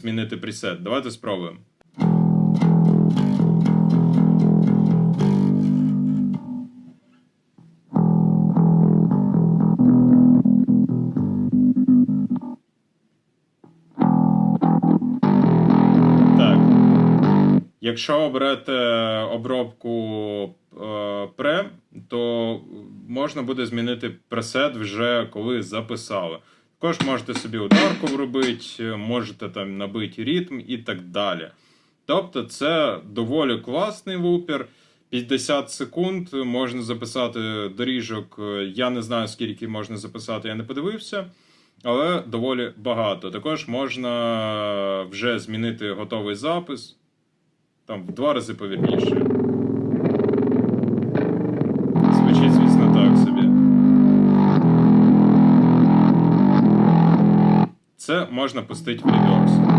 змінити пресет. Давайте спробуємо. Так. Якщо оберете обробку е, пре, то можна буде змінити пресет вже коли записали. Також можете собі ударку вробити, можете там набити ритм і так далі. Тобто, це доволі класний вупер. 50 секунд можна записати доріжок. Я не знаю, скільки можна записати, я не подивився, але доволі багато. Також можна вже змінити готовий запис. Там в два рази повільніше. Це можна пустити в редокс.